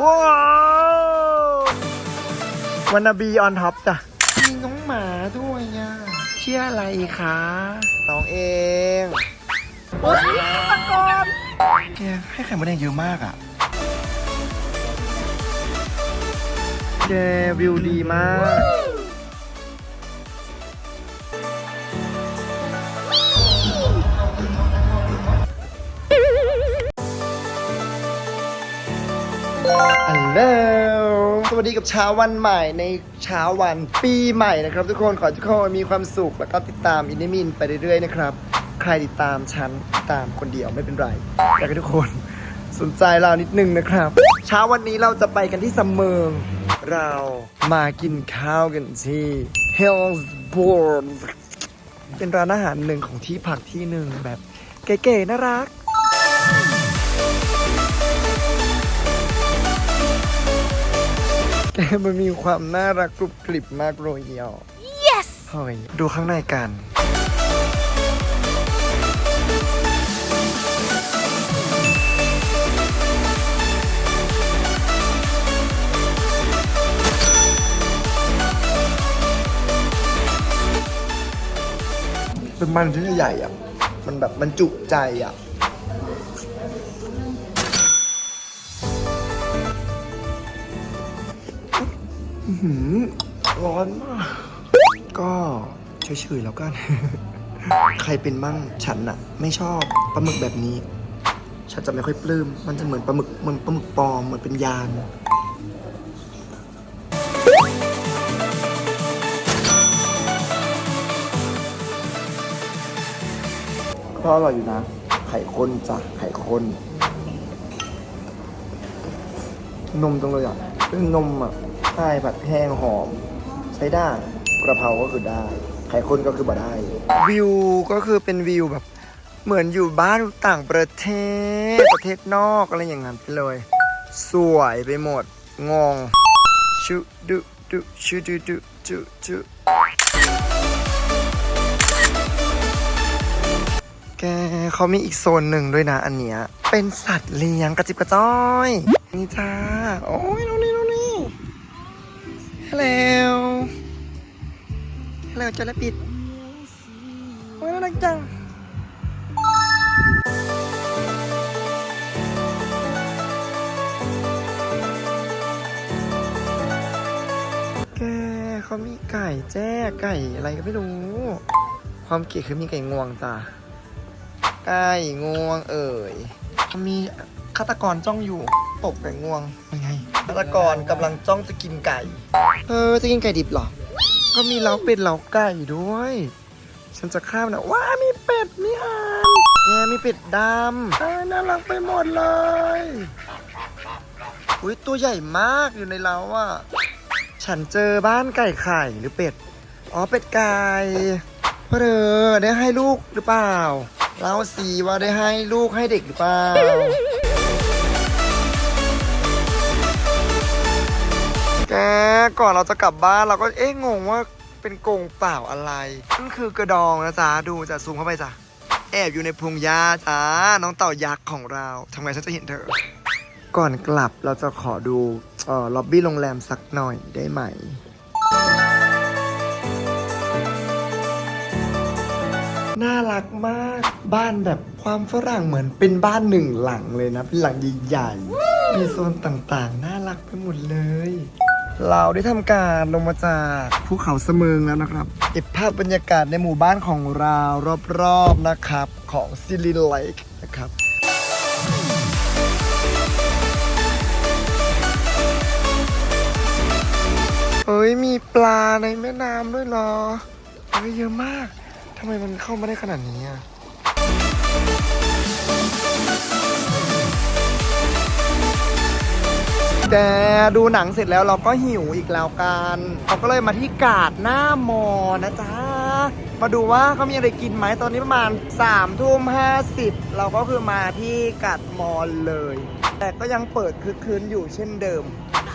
ว้าววันนาบีออนท็อปจ้ะมีน้องหมาด้วยอะชื่ออะไรคะน้องเองโอ้ยตะกอนแกให้ไข่มดแดงเยอะมากอะแกวิวดีมาก ฮัลโหลสวัสดีกับเช้าวันใหม่ในเช้าวันปีใหม่นะครับ ทุกคนขอให้ทุกคนมีความสุขแล้วก็ติดตามอินดิมินไปเรื่อยๆนะครับ ใครติดตามฉันตามคนเดียวไม่เป็นไรอยากให้ทุกคนสนใจเรานิดนึงนะครับ เช้าวันนี้เราจะไปกันที่สำเมือง เรามากินข้าวกันที่ Hillsborn เป็นร้านอาหารหนึ่งของที่พักที่หนึ่งแบบเก๋ๆน่ารัก มันมีความน่ารักกรุบกริบมากโรยเดียว yes เฮ้ยดูข้างในกัน เป็นมันที่ใหญ่อะ มันแบบมันจุใจอะ ร้อนมาก ก็เฉยๆแล้วกัน ใครเป็นมั่งฉันอะไม่ชอบปลาหมึกแบบนี้ ฉันจะไม่ค่อยปลื้ม มันจะเหมือนปลาหมึกเหมือนปลาหมึกปลอมเหมือนเป็นยางก็อร่อยอยู่นะ ไข่ข้นจ้ะไข่ข้นนมจังเลยอะ เป็นนมอะใช่ผัดแห้งหอม ใช้ได้กระเพราก็คือได้ ไข่ข้นก็คือบ่ได้ วิวก็คือเป็นวิวแบบ เหมือนอยู่บ้านต่างประเทศประเทศนอกอะไรอย่างนั้นไปเลย สวยไปหมด งงชุดุดุชุดุดุจุจุแกเขามีอีกโซนหนึ่งด้วยนะอันเนี้ย เป็นสัตว์เลี้ยงกระจิบกระจ้อย นี่จ้า โอ้ยดูนี่ดูนี่ฮัลโหลฮัลโหลจระปิด โอ้ยน่ารักจังแกเขามีไก่แจ้ไก่อะไรก็ไม่รู้ ความเก๋คือมีไก่งวงจ้ะไก่งวงเอ่ยเขามี ฆาตกรจ้องอยู่ตบไก่งวงยังไงฆาตกรกำลังจ้องจะกินไก่ เออจะกินไก่ดิบเหรอ ก็มีเล้าเป็ดเล้าไก่ด้วย ฉันจะข้ามนะว้ามีเป็ดมีห่านเนี่ยมีเป็ดดำเอ้ยน่ารักไปหมดเลยอุ้ยตัวใหญ่มากอยู่ในเล้าอะฉันเจอบ้านไก่ไข่หรือเป็ด อ๋อเป็ดไก่เพอเธอได้ให้ลูกหรือเปล่าเล่าสีว่าได้ให้ลูกให้เด็กหรือเปล่า กก่อนเราจะกลับบ้านเราก็เอ๊ะงงว่าเป็นกงเปล่าอะไรนั่นคือกระดองนะจ๊ะดูจะซูมเข้าไปจ้ะแอบอยู่ในพงหญ้าจ้าน้องเต่ายักษ์ของเราทำไงฉันจะเห็นเธอ ก่อนกลับเราจะขอดูเอ่อล็อบบี้โรงแรมสักหน่อยได้ไหมน่ารักมากบ้านแบบความฝรั่งเหมือนเป็นบ้านหนึ่งหลังเลยนะ เป็นหลังใหญ่ๆมีโซนต่างๆ น่ารักไปหมดเลย เราได้ทำการลงมาจากภูเขาเสมิงแล้วนะครับ เก็บภาพบรรยากาศในหมู่บ้านของเรารอบๆนะครับ ของซิลินไลค์นะครับเฮ้ยมีปลาในแม่น้ำด้วยเหรอเฮ้ยเยอะมากทำไมมันเข้ามาได้ขนาดนี้อะ แกดูหนังเสร็จแล้วเราก็หิวอีกแล้วกันเราก็เลยมาที่กาดหน้ามอนะจ๊ะ มาดูว่าเขามีอะไรกินไหมตอนนี้ประมาณ3ามทุ่มห้าสิบเราก็คือมาที่กาดมอเลย แต่ก็ยังเปิดคึกคืนอยู่เช่นเดิม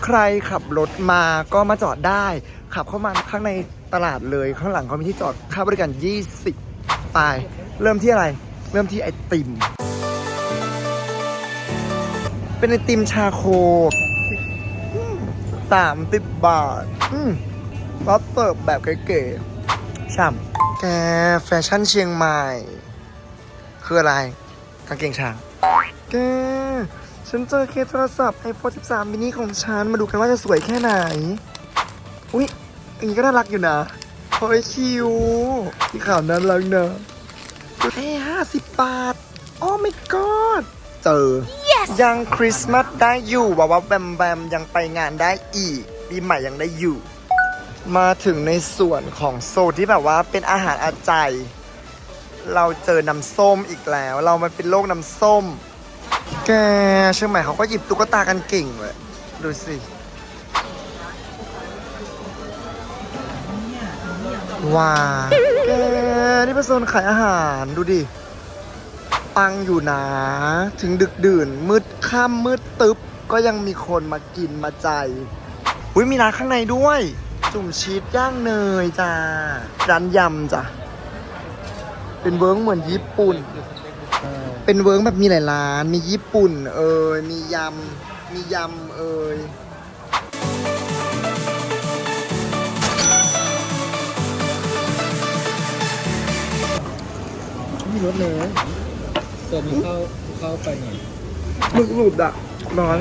ใครขับรถมาก็มาจอดได้ ขับเข้ามาข้างในตลาดเลยข้างหลังเขามีที่จอดค่าบริการ 20ไปเริ่มที่อะไร เริ่มที่ไอติม เป็นไอติมชาโค 30 บาท อืมก็เสิร์ฟแบบเก๋ๆ ช่ำ แกแฟชั่นเชียงใหม่ คืออะไร กางเกงช้าง แก ฉันเจอเคสโทรศัพท์ iPhone 13 mini ของฉัน มาดูกันว่าจะสวยแค่ไหน อุ๊ยอันนี้ก็น่ารักอยู่นะโอ้ยคิวที่ข่าวน่ารักนะแค่ห้าสิบบาท โอ้ my god เจอ ยังคริสต์มาสได้อยู่ว่าว่าแบมแบมยังไปงานได้อีกปีใหม่ยังได้อยู่ มาถึงในส่วนของโซนที่แบบว่าเป็นอาหารอาใจยเราเจอน้ำส้มอีกแล้ว เรามันเป็นโลกน้ำส้ม แกเชื่อไหมเขาก็หยิบตุ๊กตากันเก่งเลยดูสิว้าแกนี่เป็นโซนขายอาหารดูดิ ปังอยู่นะ ถึงดึกดื่น มืดค่ำมืดตึ๊บ ก็ยังมีคนมากินมาใจอุ้ยมีร้านข้างในด้วย จุ่มชีสย่างเนยจ้าร้านยำจ้ะเป็นเวิร์กเหมือนญี่ปุ่น เป็นเวิร์กแบบมีหลายร้าน มีญี่ปุ่น เอ่ยมียำ มียำเอ่ยมีรถเลย ตัวมีเข้าเข้าไปหน่อยหมึกหลุดอะร้อน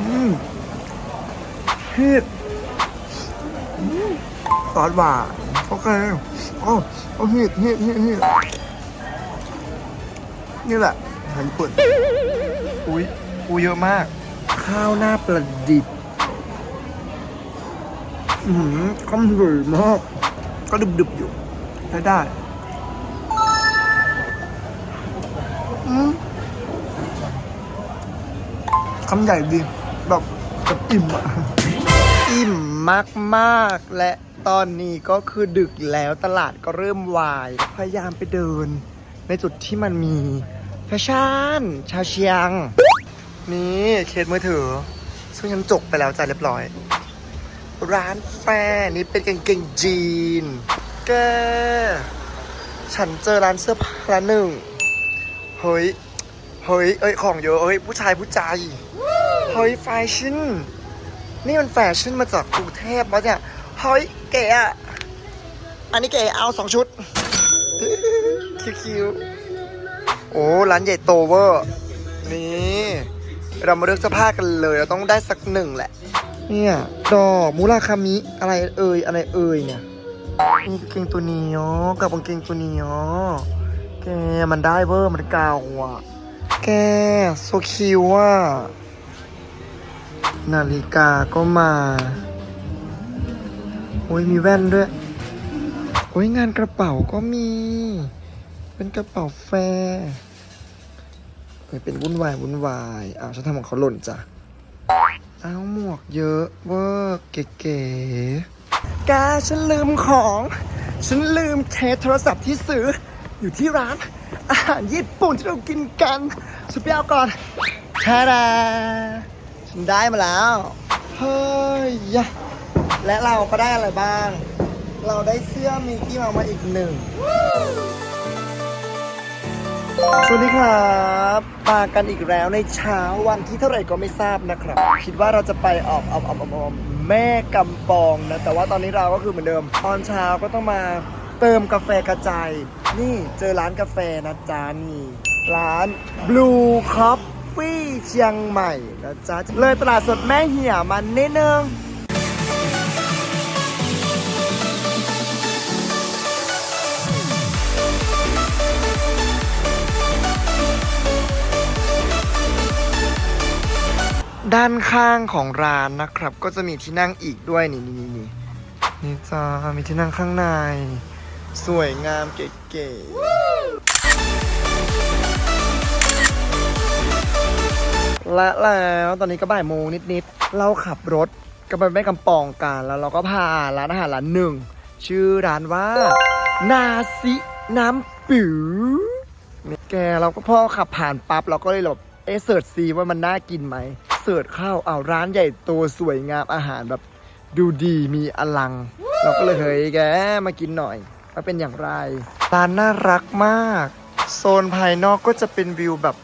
อืมพีดซอสหวานโอเคโอ้โอ้ฮีดฮีดฮีดฮีดนี่แหละอาหารญี่ปุ่นอุ้ย ปูเยอะมาก ข้าวหน้าประดิบอือหือคำสวยมาก ก็ดึบๆอยู่ใช้ได้คำใหญ่ดี แบบแบบอิ่มอะอิ่มมากๆและตอนนี้ก็คือดึกแล้วตลาดก็เริ่มวาย พยายามไปเดิน ในจุดที่มันมีแฟชั่น ชาวเชียง นี่เคสมือถือ ซึ่งฉันจกไปแล้วจ้ะเรียบร้อย ร้านแฟนี่เป็นกางเกงจีน แก ฉันเจอร้านเสื้อผ้าร้านหนึ่ง เฮ้ย เฮ้ย เอ้ย ของเยอะเฮ้ย ผู้ชายผู้ใจ เฮ้ยแฟชั่น นี่มันแฟชั่นมาจากกรุงเทพวะเนี่ยเฮ้ยเก๋อะอันนี้เก๋เอาสองชุด คิวๆโอ้ ร้านใหญ่โตเวอร์ นี่ เรามาเลือกเสื้อผ้ากันเลย เราต้องได้สักหนึ่งแหละ เนี่ยดอกมูราคามิอะไรเอ่ยอะไรเอ่ยเนี่ยนี่กางเกงตัวนี้อ๋อกับกางเกงตัวนี้อ๋อแกมันได้เวอร์มันเก่าอะ แกโซคิวอะนาฬิกาก็มาโอ้ยมีแว่นด้วยโอ้ยงานกระเป๋าก็มี เป็นกระเป๋าแฟร์ เฮ้ยเป็นวุ่นวายวุ่นวายอ้าวฉันทำของเขาหล่นจ้ะอ้าวหมวกเยอะเวอร์เก๋ๆกาฉันลืมของ ฉันลืมเคสโทรศัพท์ที่ซื้ออยู่ที่ร้าน อาหารญี่ปุ่นที่เรากินกันสุดเปรี้ยก่อนทาดาฉันได้มาแล้วเฮ้ยยะและเราก็ได้อะไรบ้าง เราได้เสื้อมิกกี้มามาอีกหนึ่ง สวัสดีครับมากันอีกแล้วในเช้าวันที่เท่าไหร่ก็ไม่ทราบนะครับ คิดว่าเราจะไปออกออกออกออกออแม่กำปองนะ แต่ว่าตอนนี้เราก็คือเหมือนเดิม ตอนเช้าก็ต้องมาเติมกาแฟกระจาย นี่เจอร้านกาแฟนะจ๊ะนี่ ร้าน Blue Coffee เชียงใหม่นะจ๊ะเลยตลาดสดแม่เหี่ยมันนิดนึง ด้านข้างของร้านนะครับ ก็จะมีที่นั่งอีกด้วยนี่นี่นี่นี่จ้ามีที่นั่งข้างใน สวยงามเก๋ๆและแล้วตอนนี้ก็บ่ายโมงนิดๆเราขับรถก็ไปแม่กำปองกันแล้วเราก็พาร้านอาหารร้านหนึ่ง ชื่อร้านว่า นาซิน้ำปิ๋วแกเราก็พอขับผ่านปั๊บเราก็เลยแบบ เอเสิร์ชซีว่ามันน่ากินไหมเสิร์ชข้าเอาวร้านใหญ่โตสวยงามอาหารแบบ ดูดีมีอลัง เราก็เลยเฮ้ยแกมากินหน่อยว่าเป็นอย่างไรร้านน่ารักมาก โซนภายนอกก็จะเป็นวิวแบบ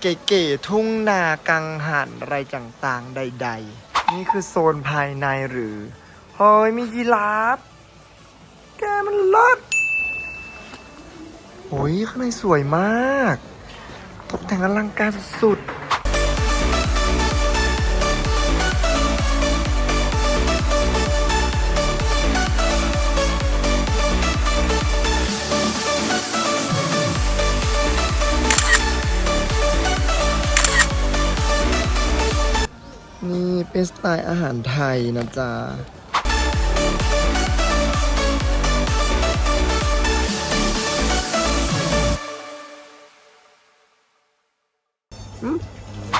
เก๋ๆทุ่งนากังหันอะไรต่างๆ ใด ๆ นี่คือโซนภายในหรือเฮ้ยมียีราฟแกมันเลิศโอ้ยข้างในสวยมาก ตกแต่งอลังการสุดๆนี่เป็นสไตล์อาหารไทยนะจ๊ะ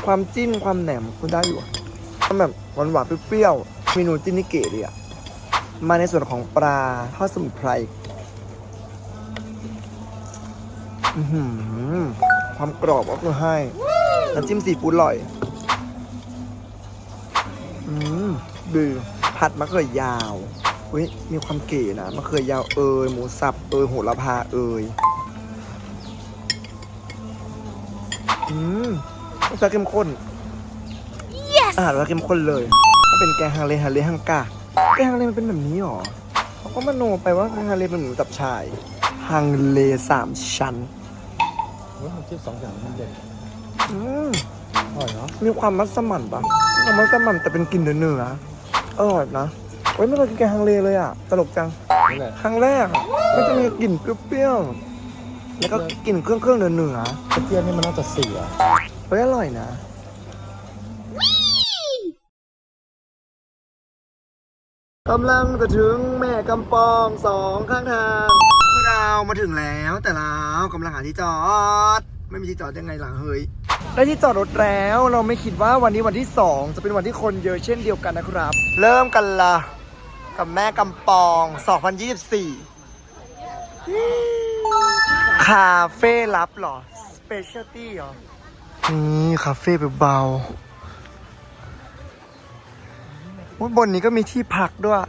ความจิ้มความแหนมคุณได้อยู่อะมันแบบหวานหวานๆเปรี้ยวๆเมนูจิ้นนี่เก๋ดีอะมาในส่วนของปลาทอดสมุนไพรความกรอบก็คือให้น้ำจิ้มซีฟู้ดอร่อย อืมดีผัดมะเขือยาว อุ้ยมีความเก๋นะมะเขือยาวเอยหมูสับเอยโหระพาเอย อืม รสชาติเข้มข้นอาหารรสเข้มข้นเลยก็เป็นแกงฮังเลฮังเลฮังกาแกงฮังเลมันเป็นแบบนี้หรอเขาก็มโนไปว่าแกงฮังเลเป็นหมูตับชายฮังเลสามชั้นว่ามันคิดสองอย่างมันเด็ดอืมอร่อยเนาะมีความมัสมั่นปะมีความมัสมั่นแต่เป็นกลิ่นเนื้อๆอร่อยนะเฮ้ยไม่เคยกินแกงฮังเลเลยอะตลกจังนี่แหละครั้งแรกอะมันจะมีกลิ่นเปรี้ยวๆแล้วก็กลิ่นเครื่องเครื่องๆเนื้อๆกระเทียมนี่มันน่าจะเสีย เฮ้ยอร่อยนะกำลังจะถึงแม่กำปองสองข้างทางคือเรามาถึงแล้วแต่เรากำลังหาที่จอด ไม่มีที่จอดยังไงล่ะเฮ้ยได้ที่จอดรถแล้วเราไม่คิดว่าวันนี้วันที่ 2 จะเป็นวันที่คนเยอะเช่นเดียวกันนะครับ เริ่มกันละกับแม่กำปอง 2024 คาเฟ่ลับเหรอ สเปเชียลตี้เหรอ นี่คาเฟ่เบาๆบนนี้ก็มีที่พักด้วยค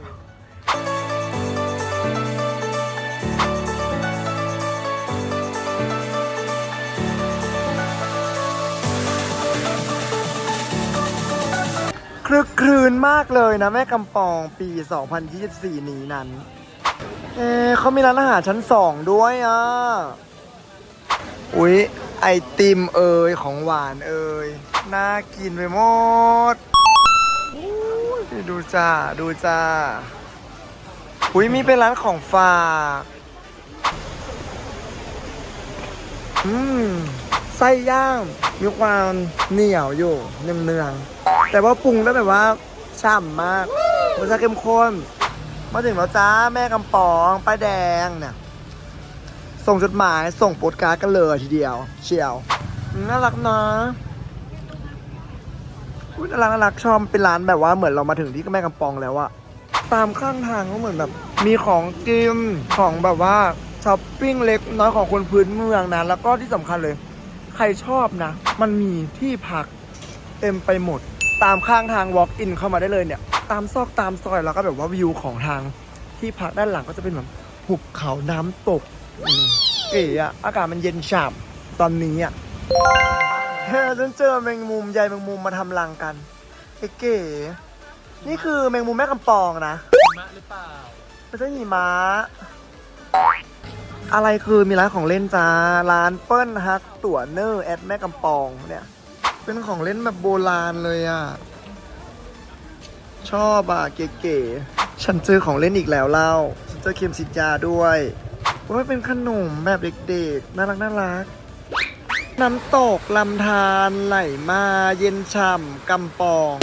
ลึกครืนมากเลยนะแม่กำปองปี 2024 นี้นั้น เอเขามีร้านอาหารชั้นสองด้วยอะ อุ๊ย ไอติมเอ่ยของหวานเอ่ยน่ากินไปหมดดูจ้า ดูจ้า อุ๊ย มีเป็นร้านของฝาก อืม ไส้ย่าง มีความเหนียวอยู่เนืองๆแต่ว่าปรุงได้แบบว่าฉ่ำมากรสชาติเข้มข้น มาถึงแล้วจ้า แม่กำปอง ป้ายแดงเนี่ย ส่งจดหมายส่งโปสการ์ดกันเลยทีเดียว เชียว น่ารักนะอุ๊ยน่ารักน่ารักชอบเป็นร้านแบบว่าเหมือนเรามาถึงที่แม่กำปองแล้วอะตามข้างทางก็เหมือนแบบ มีของกินของแบบว่าช้อปปิ้งเล็กน้อยของคนพื้นเมืองนะ แล้วก็ที่สำคัญเลย ใครชอบนะ มันมีที่พักเต็มไปหมด ตามข้างทาง walk in เข้ามาได้เลยเนี่ย ตามซอกตามซอยแล้วก็แบบว่าวิวของทางที่พักด้านหลังก็จะเป็นแบบหุบเขาน้ำตก เก๋อะอากาศมันเย็นฉ่ำตอนนี้อะเฮ้ยฉันเจอแมงมุมใยแมงมุมมาทำรังกันเก๋ๆนี่คือแมงมุมแม่กำปองนะมะหรือเปล่าไม่ใช่หิมะอะไรคือมีร้านของเล่นจ้าร้านเปิ้ลฮักตั๋วเนอร์แอดแม่กำปองเนี่ย เป็นของเล่นแบบโบราณเลยอะ ชอบอะเก๋ๆฉันเจอของเล่นอีกแล้วเล่า ฉันเจอเข็มฉีดยาด้วย ว่าเป็นขนมแบบเด็กๆ น่ารักน่ารัก น้ำตกลำธารไหลมาเย็นฉ่ำกำปอง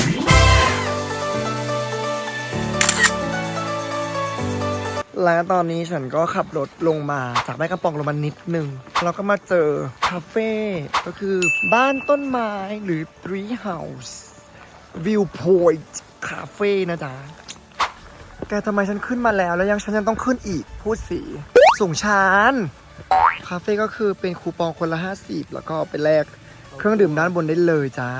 แล้วตอนนี้ฉันก็ขับรถลงมาจากแม่กำปองลงมานิดนึง แล้วก็มาเจอคาเฟ่ก็คือบ้านต้นไม้หรือ Tree House Viewpoint Cafe นะจ๊ะ แกทำไมฉันขึ้นมาแล้วแล้วยังฉันยังต้องขึ้นอีก พูดสี สูงชานคาเฟ่ก็คือเป็นคูปองคนละ 50 แล้วก็ไปแลกเครื่องดื่มด้านบนได้เลยจ้า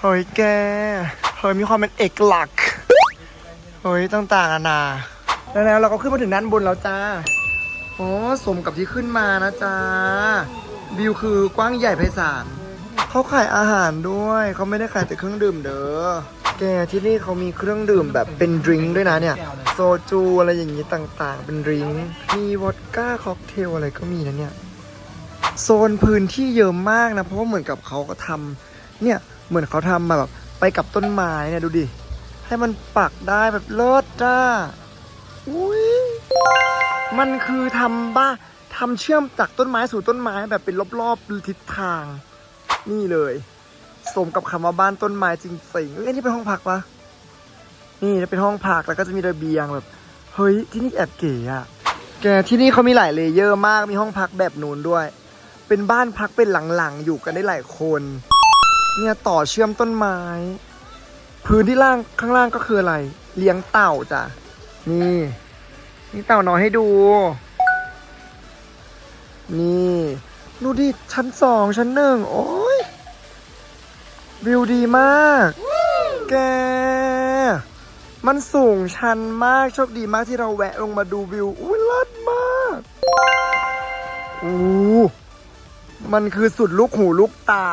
เฮ้ยแก เฮ้ยมีความเป็นเอกลักษณ์ เฮ้ยต่างๆนานาแล้วเราก็ขึ้นมาถึงด้านบนแล้วจ้าโอ้สมกับที่ขึ้นมานะจ๊ะวิวคือกว้างใหญ่ไพศาลเขาขายอาหารด้วย เขาไม่ได้ขายแต่เครื่องดื่มเด้อ แกที่นี่เขามีเครื่องดื่มแบบเป็นดริงก์ด้วยนะเนี่ย โซจูอะไรอย่างนี้ต่างๆ เป็นดริงก์มีวอดก้าค็อกเทลอะไรก็มีนะเนี่ย โซนพื้นที่เยอะมากนะ เพราะว่าเหมือนกับเขาก็ทำเนี่ยเหมือนเขาทำมาแบบไปกับต้นไม้เนี่ยดูดิ ให้มันปักได้แบบเลิศจ้าอุ้ยมันคือทำบ้าทำเชื่อมจากต้นไม้สู่ต้นไม้แบบเป็นรอบๆทิศทาง นี่เลย สมกับคำว่าบ้านต้นไม้จริงๆเอ้ยนี่เป็นห้องพักปะนี่เป็นห้องพักแล้วก็จะมีระเบียงแบบ เฮ้ยที่นี่แอบเก๋อะแกที่นี่เขามีหลายเลเยอร์มากมีห้องพักแบบนูนด้วย เป็นบ้านพักเป็นหลังๆอยู่กันได้หลายคน เนี่ยต่อเชื่อมต้นไม้ พื้นที่ล่างข้างล่างก็คืออะไร เลี้ยงเต่าจ้ะนี่นี่เต่าน้อยให้ดู นี่ดูดิชั้นสองชั้นหนึ่งโอ้ วิวดีมาก แก มันสูงชันมาก โชคดีมากที่เราแวะลงมาดูวิว อุ้ยลิศมากอู้มันคือสุดลูกหูลูกตา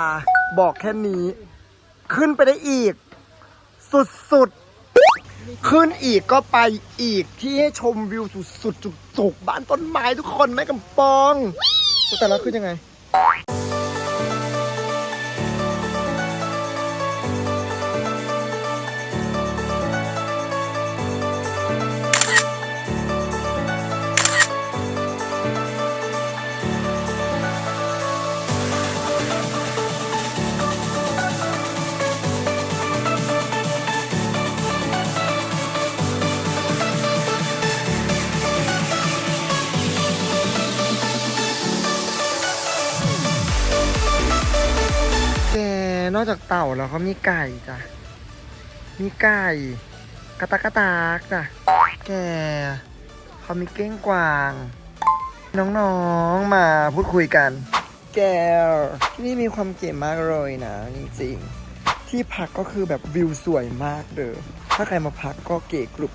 บอกแค่นี้ ขึ้นไปได้อีก สุดๆขึ้นอีกก็ไปอีกที่ให้ชมวิวสุดๆจุกๆบ้านต้นไม้ทุกคนแม่กำปอง แต่ละขึ้นยังไง อกจากเต่าแล้วเขามีไก่จ้ะ มีไก่กระตากกระตากจ้ะ แกเขามีเก้งกวาง น้องๆมาพูดคุยกัน แกที่นี่มีความเก๋มากเลยนะ จริงๆ ที่พักก็คือแบบวิวสวยมากเด้อถ้าใครมาพักก็เก๋กรุบ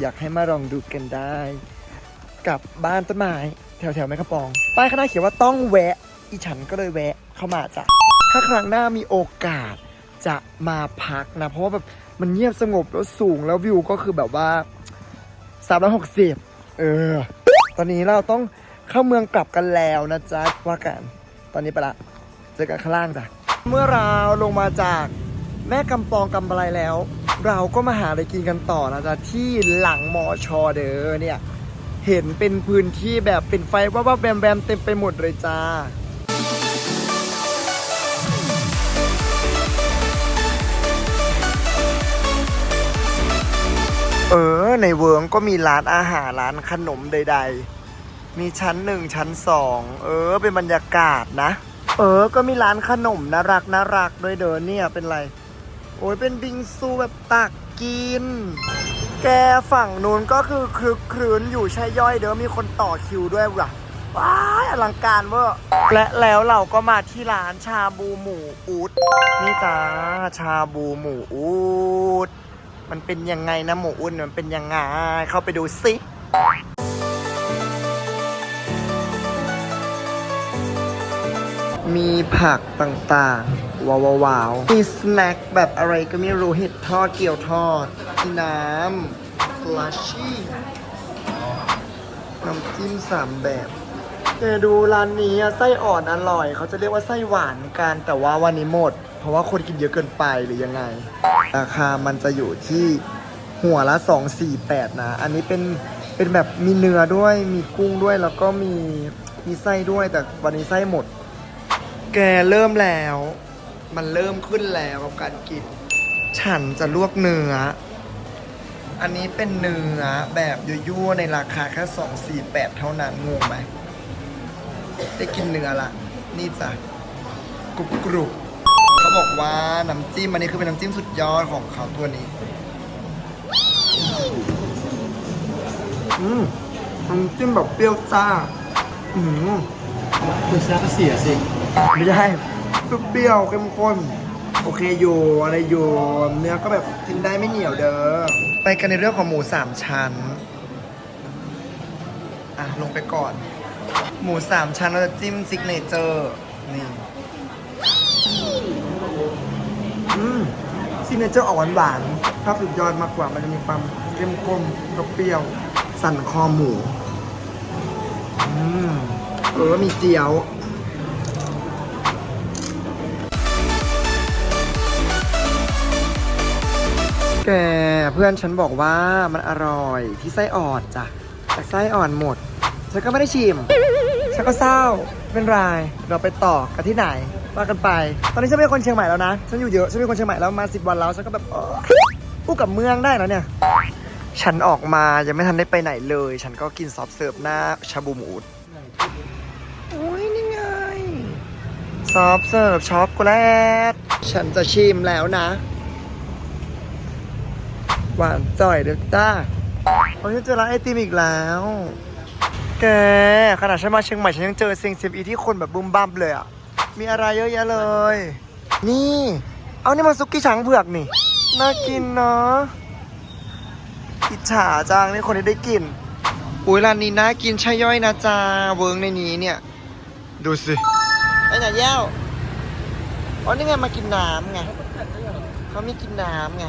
อยากให้มาลองดูกันได้ กับบ้านต้นไม้แถวแถวๆแม่กระปอง ป้ายข้างหน้าเขียนว่าต้องแวะ อีฉันก็เลยแวะเข้ามาจ้ะ ถ้าครั้งหน้ามีโอกาสจะมาพักนะ เพราะว่าแบบมันเงียบสงบแล้วสูงแล้ววิวก็คือแบบว่า360 เออ ตอนนี้เราต้องเข้าเมืองกลับกันแล้วนะจ๊ะว่ากัน ตอนนี้ไปละ เจอกันข้างล่างจ้ะ เมื่อเราลงมาจากแม่กำปองกำอะไรแล้ว เราก็มาหาอะไรกินกันต่อนะจ๊ะ ที่หลังมอชอเด้อเนี่ย เห็นเป็นพื้นที่แบบเป็นไฟว่าว่าแบมแบมเต็มไปหมดเลยจ้า เออ ในเวิร์งก็มีร้านอาหารร้านขนมใด ๆ มีชั้นหนึ่งชั้นสองเออ เป็นบรรยากาศนะ เออ ก็มีร้านขนมน่ารักน่ารักด้วยเด้อเนี่ยเป็นไร โอ้ยเป็นบิงซูแบบตักกิน แกฝั่งนู้นก็คือคลึกครื้นอยู่ใช่ย่อยเด้อมีคนต่อคิวด้วยว่ะว้ายอลังการเวอร์และแล้วเราก็มาที่ร้านชาบูหมูอูดนี่จ้าชาบูหมูอูด มันเป็นยังไงนะหมูอูดมันเป็นยังไง เข้าไปดูสิมีผักต่างๆ ว้าวๆว้าวมีสแน็คแบบอะไรก็ไม่รู้เห็ดทอดเกี๊ยวทอดมีน้ำฟลัชชี่น้ำจิ้มสามแบบเดดูร้านนี้อะไส้อ่อนอร่อย เขาจะเรียกว่าไส้หวานกัน แต่ว่าวันนี้หมด ราะว่าคนกินเยอะเกินไปหรือยังไง ราคามันจะอยู่ที่หัวละ 248 นะ อันนี้เป็นเป็นแบบมีเนื้อด้วยมีกุ้งด้วยแล้วก็มีมีไส้ด้วยแต่วันนี้ไส้หมด แกเริ่มแล้ว มันเริ่มขึ้นแล้วกับการกิน ฉันจะลวกเนื้อ อันนี้เป็นเนื้อแบบยั่วๆในราคาแค่สองสี่แปดเท่านั้นงงไหมได้กินเนื้อละ นี่จ้ะกรุบกรุบ บอกว่าน้ำจิ้มอันนี้คือเป็นน้ำจิ้มสุดยอดของเขาตัวนี้ อืมน้ำจิ้มแบบเปรี้ยวซ่า อืมคุณชนะก็เสียสิ ไม่ใช่เปรี้ยวๆเข้มข้น โอเคอยู่อะไรอยู่เนื้อก็แบบกินได้ไม่เหนียวเด้อ ไปกันในเรื่องของหมูสามชั้น อะ ลงไปก่อน หมูสามชั้นเราจะจิ้มซิกเนเจอร์ นี่ อืม ซิกเนเจอร์ออกหวานๆถ้าสุดยอดมากกว่ามันจะมีความเข้มข้นแล้วเปรี้ยว สั่นคอหมูอืมเออมีเจียวแกเพื่อนฉันบอกว่ามันอร่อยที่ไส้อ่อนจ้ะแต่ไส้อ่อนหมด ฉันก็ไม่ได้ชิม ฉันก็เศร้าเป็นไร เราไปต่อกันที่ไหน ว่ากันไป ตอนนี้ฉันเป็นคนเชียงใหม่แล้วนะ ฉันอยู่เยอะฉันเป็นคนเชียงใหม่แล้วมาสิบวันแล้วฉันก็แบบเอออู้กับเมืองได้แล้วเนี่ย ฉันออกมายังไม่ทันได้ไปไหนเลย ฉันก็กินซอฟเสิร์ฟหน้าชาบูหมูโอ้ยนี่ไงซอฟเสิร์ฟช็อกโกแลต ฉันจะชิมแล้วนะ หวานจ่อยเด้อจ้าวันนี้เจอร้านไอติมอีกแล้วแกขนาดฉันมาเชียงใหม่ฉันยังเจอเซียงซิมอีที่คนแบบบึมบัมเลยอะ มีอะไรเยอะแยะเลย นี่ เอานี่มันซุกี้ช้างเผือกนี่ น่ากินเนาะอิจฉาจังนี่คนที่ได้กิน อุ้ยร้านนี้น่ากินใช่ย่อยนะจ้าเวิร์กในนี้เนี่ย ดูสิไอ้หน่าแย้วอ๋อนี่ไงมากินน้ำไงเขามีกินน้ำไง